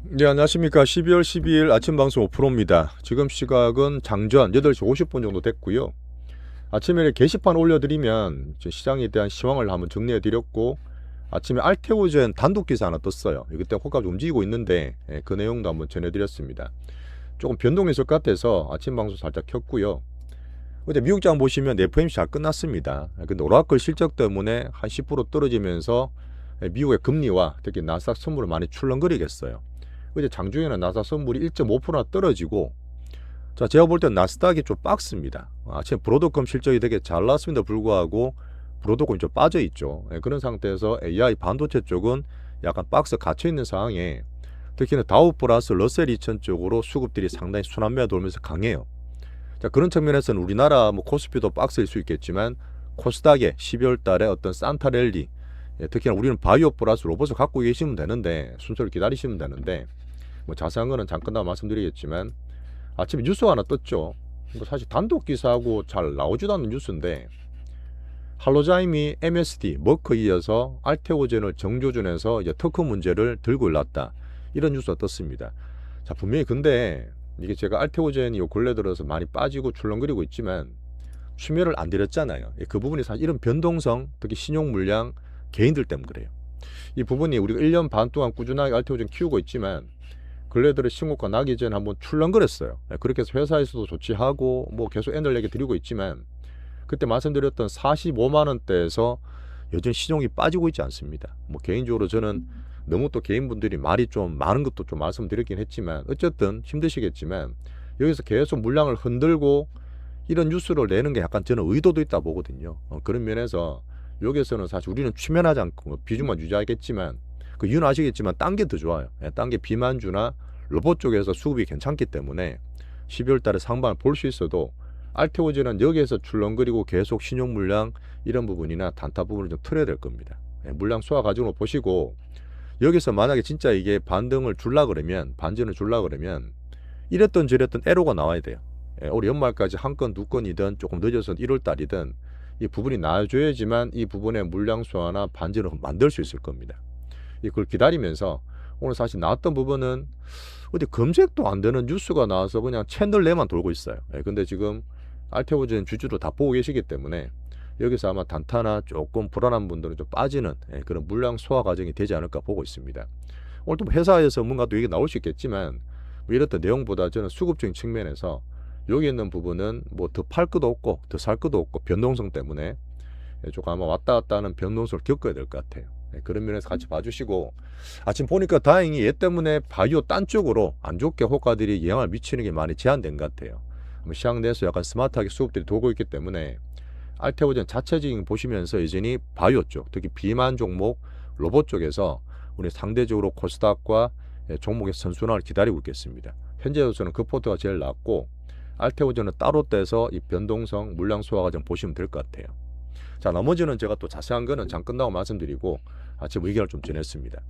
네, 안녕하십니까. 12월 12일 아침 방송 5%입니다. 지금 시각은 장전 8시 50분 정도 됐고요. 아침에 게시판 올려드리면 저 시장에 대한 시황을 한번 정리해드렸고 아침에 알테오젠 단독 기사 하나 떴어요. 이때 호가 좀 움직이고 있는데 예, 그 내용도 한번 전해드렸습니다. 조금 변동이 있을 것 같아서 아침 방송 살짝 켰고요. 어제 미국장 보시면 FMC 잘 끝났습니다. 근데 오라클 실적 때문에 한 10% 떨어지면서 예, 미국의 금리와 특히 나스닥 선물을 많이 출렁거리겠어요. 어제 장중에는 나스닥 선물이 1.5%나 떨어지고 자 제가 볼 때 나스닥이 좀 빡습니다. 아침에 브로드컴 실적이 되게 잘 나왔음에도 불구하고 브로드컴이 좀 빠져 있죠. 예, 그런 상태에서 AI 반도체 쪽은 약간 박스 갇혀 있는 상황에 특히나 다우 플러스 러셀 2000 쪽으로 수급들이 상당히 순환매가 돌면서 강해요. 자 그런 측면에서는 우리나라 뭐 코스피도 박스일 수 있겠지만 코스닥에 12월 달에 어떤 산타랠리 예, 특히나 우리는 바이오 플러스 로봇을 갖고 계시면 되는데 순서를 기다리시면 되는데 뭐 자세한 거는 잠깐 더 말씀드리겠지만 아침에 뉴스가 하나 떴죠. 사실 단독 기사하고 잘 나오지도 않는 뉴스인데 할로자임이 MSD 머크에 이어서 알테오젠을 정조준에서 이제 특허 문제를 들고 일났다 이런 뉴스가 떴습니다. 자 분명히 근데 이게 제가 알테오젠이 요 근래 들어서 많이 빠지고 출렁거리고 있지만 추멸을 안 드렸잖아요. 예, 그 부분이 사실 이런 변동성 특히 신용 물량 개인들 때문에 그래요. 이 부분이 우리가 1년 반 동안 꾸준하게 알테오젠 키우고 있지만 근래 들어 신고가 나기 전에 한번 출렁거렸어요. 예, 그렇게 해서 회사에서도 조치하고 뭐 계속 에너지게 드리고 있지만 그때 말씀드렸던 45만 원대에서 여전히 신용이 빠지고 있지 않습니다. 뭐 개인적으로 저는 너무 또 개인분들이 말이 좀 많은 것도 좀 말씀드렸긴 했지만 어쨌든 힘드시겠지만 여기서 계속 물량을 흔들고 이런 뉴스를 내는 게 약간 저는 의도도 있다 보거든요. 어, 그런 면에서 여기서는 사실 우리는 추면하지 않고 뭐 비중만 유지하겠지만 그 이유는 아시겠지만 딴 게 더 좋아요. 예, 딴게 비만주나 로봇 쪽에서 수급이 괜찮기 때문에 12월 달에 상반을 볼 수 있어도 알테오젠은 여기에서 출렁거리고 계속 신용 물량 이런 부분이나 단타 부분을 좀 틀어야 될 겁니다. 예, 물량 소화 과정을 보시고 여기서 만약에 진짜 이게 반등을 줄라 그러면 반전을 줄라 그러면 이랬던 저랬던 에로가 나와야 돼요. 예, 올해 연말까지 한 건 두 건이든 조금 늦어서 1월 달이든 이 부분이 나와줘야지만 이 부분의 물량 소화나 반전을 만들 수 있을 겁니다. 이걸 기다리면서 오늘 사실 나왔던 부분은 어디 검색도 안 되는 뉴스가 나와서 그냥 채널 내만 돌고 있어요. 예, 근데 지금 알테오젠 주주도 다 보고 계시기 때문에 여기서 아마 단타나 조금 불안한 분들은 좀 빠지는 예, 그런 물량 소화 과정이 되지 않을까 보고 있습니다. 오늘 또 회사에서 뭔가 또 얘기 나올 수 있겠지만 뭐 이렇던 내용보다 저는 수급적인 측면에서 여기 있는 부분은 뭐 더 팔 것도 없고 더 살 것도 없고 변동성 때문에 예, 조금 아마 왔다 갔다 하는 변동성을 겪어야 될 것 같아요. 예, 그런 면에서 같이 봐주시고 아침 보니까 다행히 얘 때문에 바이오 딴 쪽으로 안 좋게 호가들이 영향을 미치는 게 많이 제한된 것 같아요. 뭐 시장 내에서 약간 스마트하게 수급들이 돌고 있기 때문에 알테오젠 자체적인 보시면서 여전히 바이오 쪽, 특히 비만 종목, 로봇 쪽에서 우리 상대적으로 코스닥과 예, 종목의 선순환을 기다리고 있겠습니다. 현재로서는 그 포트가 제일 낮고 알테오젠은 따로 떼서 이 변동성 물량 소화 과정 보시면 될 것 같아요. 자 나머지는 제가 또 자세한 거는 장 끝나고 말씀드리고 아침 의견을 좀 전했습니다.